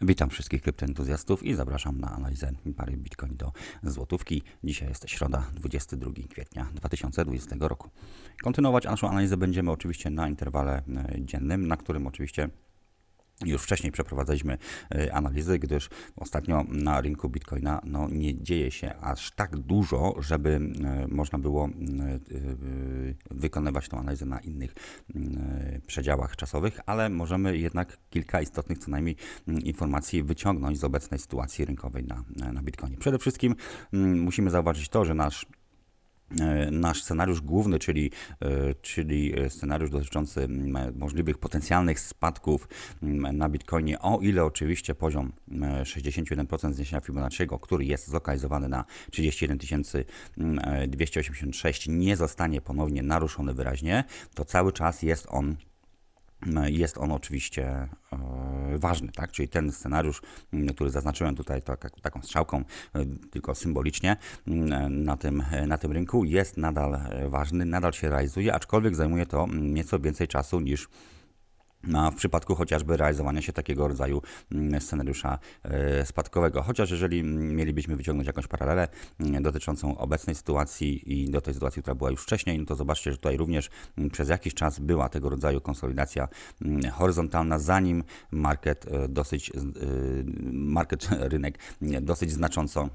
Witam wszystkich kryptoentuzjastów i zapraszam na analizę pary Bitcoin do złotówki. Dzisiaj jest środa, 22 kwietnia 2020 roku. Kontynuować naszą analizę będziemy oczywiście na interwale e, dziennym, na którym oczywiście już wcześniej przeprowadzaliśmy e, analizy, gdyż ostatnio na rynku Bitcoina no, nie dzieje się aż tak dużo, żeby e, można było e, wykonywać tą analizę na innych przedziałach czasowych, ale możemy jednak kilka istotnych co najmniej mm, informacji wyciągnąć z obecnej sytuacji rynkowej na, na Bitcoinie. Przede wszystkim mm, musimy zauważyć to, że nasz nasz scenariusz główny, czyli, e, czyli scenariusz dotyczący możliwych potencjalnych spadków na Bitcoinie, o ile oczywiście poziom e, 61% zniesienia Fibonacciego, który jest zlokalizowany na 31 286 nie zostanie ponownie naruszony wyraźnie, to cały czas jest on jest on oczywiście e, ważny, tak? Czyli ten scenariusz, m, który zaznaczyłem tutaj tak, taką strzałką, e, tylko symbolicznie m, na tym, na tym rynku, jest nadal ważny, nadal się realizuje, aczkolwiek zajmuje to m, nieco więcej czasu niż a w przypadku chociażby realizowania się takiego rodzaju mm, scenariusza e, spadkowego. Chociaż jeżeli mm, mielibyśmy wyciągnąć jakąś paralelę mm, dotyczącą obecnej sytuacji i do tej sytuacji, która była już wcześniej, no to zobaczcie, że tutaj również przez jakiś czas była tego rodzaju konsolidacja horyzontalna, zanim market e, dosyć, e, market, rynek dosyć znacząco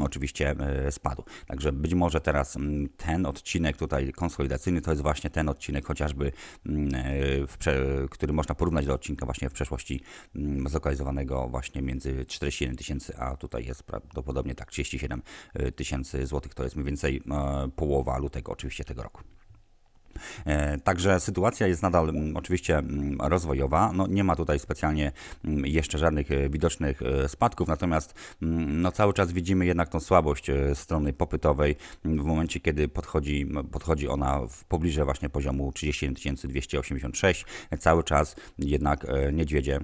oczywiście e, spadł. Także być może teraz mm, ten odcinek tutaj konsolidacyjny to jest właśnie ten odcinek chociażby, mm, e, który można porównać do odcinka właśnie w przeszłości mm, zlokalizowanego właśnie między 41 tysięcy, a tutaj jest prawdopodobnie tak 37 tysięcy złotych. To jest mniej więcej e, połowa lutego oczywiście tego roku. E, Także sytuacja jest nadal mm, oczywiście mm, rozwojowa. No, nie ma tutaj specjalnie mm, jeszcze żadnych e, widocznych e, spadków, natomiast no, cały czas widzimy jednak tą słabość strony popytowej w momencie, kiedy podchodzi, podchodzi ona w pobliże właśnie poziomu 31 286. Cały czas jednak niedźwiedzie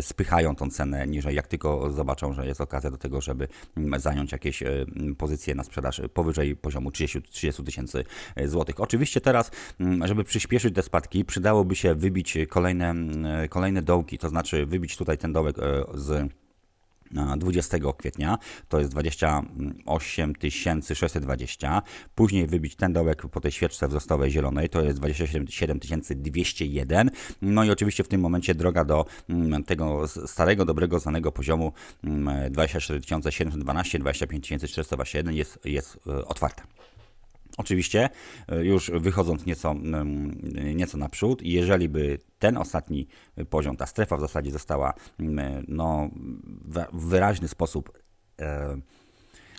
spychają tą cenę niżej, jak tylko zobaczą, że jest okazja do tego, żeby mm, zająć jakieś e, mm, pozycje na sprzedaż powyżej poziomu 30 30 tysięcy e, złotych. Oczywiście teraz, mm, żeby przyspieszyć te spadki, przydałoby się wybić kolejne, mm, kolejne dołki, to znaczy wybić tutaj ten dołek e, z 20 kwietnia, to jest 28 620. Później wybić ten dołek po tej świeczce wzrostowej zielonej, to jest 27 201. No i oczywiście w tym momencie droga do mm, tego starego, dobrego, znanego poziomu mm, 24 712, 25 421 jest, jest e, otwarta. Oczywiście, e, już wychodząc nieco, nieco naprzód, jeżeli by ten ostatni poziom, ta strefa w zasadzie została no, w wyraźny sposób e,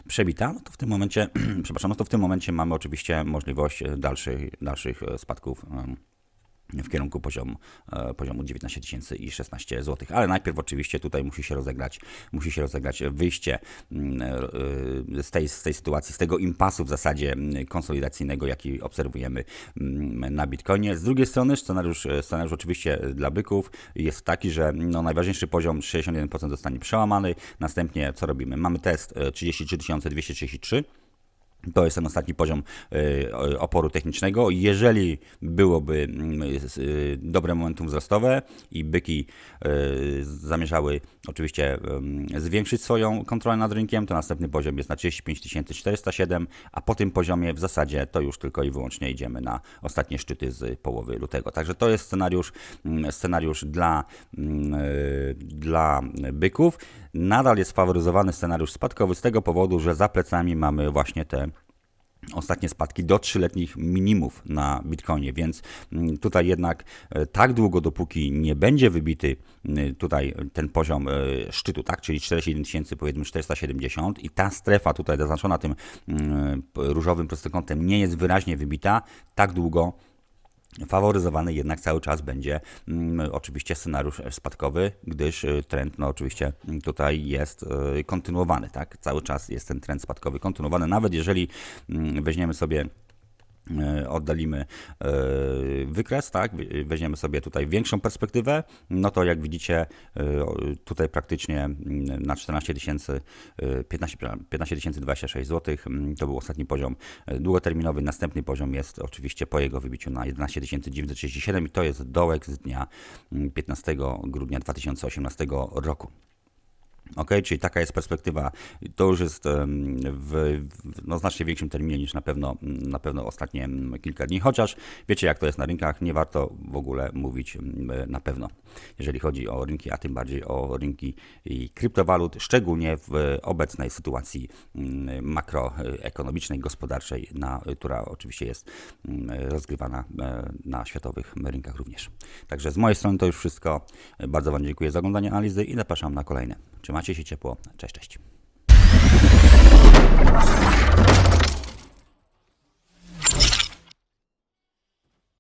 przebita, no to w tym momencie, przepraszam, no to w tym momencie mamy oczywiście możliwość e, dalszych, dalszych e, spadków em, w kierunku poziomu, e, poziomu 19 tysięcy i 16 zł. Ale najpierw oczywiście tutaj musi się rozegrać, musi się rozegrać wyjście mm, e, z tej, z tej sytuacji, z tego impasu w zasadzie mm, konsolidacyjnego, jaki obserwujemy mm, na Bitcoinie. Z drugiej strony scenariusz, scenariusz oczywiście dla byków jest taki, że no, najważniejszy poziom 61% zostanie przełamany. Następnie co robimy? Mamy test e, 33 233. To jest ten ostatni poziom y, oporu technicznego. Jeżeli byłoby mm, s- y, dobre momentum wzrostowe i byki y, zamierzały oczywiście zwiększyć swoją kontrolę nad rynkiem, to następny poziom jest na 35 407, a po tym poziomie w zasadzie to już tylko i wyłącznie idziemy na ostatnie szczyty z połowy lutego. Także to jest scenariusz, mm, scenariusz dla, mm, y, dla byków. Nadal jest faworyzowany scenariusz spadkowy z tego powodu, że za plecami mamy właśnie te ostatnie spadki do trzyletnich minimów na Bitcoinie, więc mm, tutaj jednak e, tak długo, dopóki nie będzie wybity mm, tutaj ten poziom e, szczytu, tak, czyli 47 tysięcy, powiedzmy 470 i ta strefa tutaj zaznaczona tym mm, różowym prostokątem nie jest wyraźnie wybita, tak długo Faworyzowany jednak cały czas będzie mm, oczywiście scenariusz spadkowy, gdyż y, trend no oczywiście mm, tutaj jest y, kontynuowany, tak? Cały czas jest ten trend spadkowy kontynuowany, nawet jeżeli mm, weźmiemy sobie oddalimy e, wykres, tak, we- weźmiemy sobie tutaj większą perspektywę, no to jak widzicie e, tutaj praktycznie na 14 tysięcy, e, 15 15 026 zł, to był ostatni poziom e, długoterminowy, następny poziom jest oczywiście po jego wybiciu na 11 937 i to jest dołek z dnia mm, 15 grudnia 2018 roku. Ok, czyli taka jest perspektywa. To już jest w, no, znacznie większym terminie niż na pewno, na pewno ostatnie kilka dni. Chociaż wiecie, jak to jest na rynkach, nie warto w ogóle mówić na pewno, jeżeli chodzi o rynki, a tym bardziej o rynki kryptowalut, szczególnie w obecnej sytuacji makroekonomicznej, gospodarczej, na, która oczywiście jest rozgrywana e, na światowych rynkach również. Także z mojej strony to już wszystko. Bardzo Wam dziękuję za oglądanie analizy i zapraszam na kolejne. Trzymajcie się ciepło. Cześć, cześć.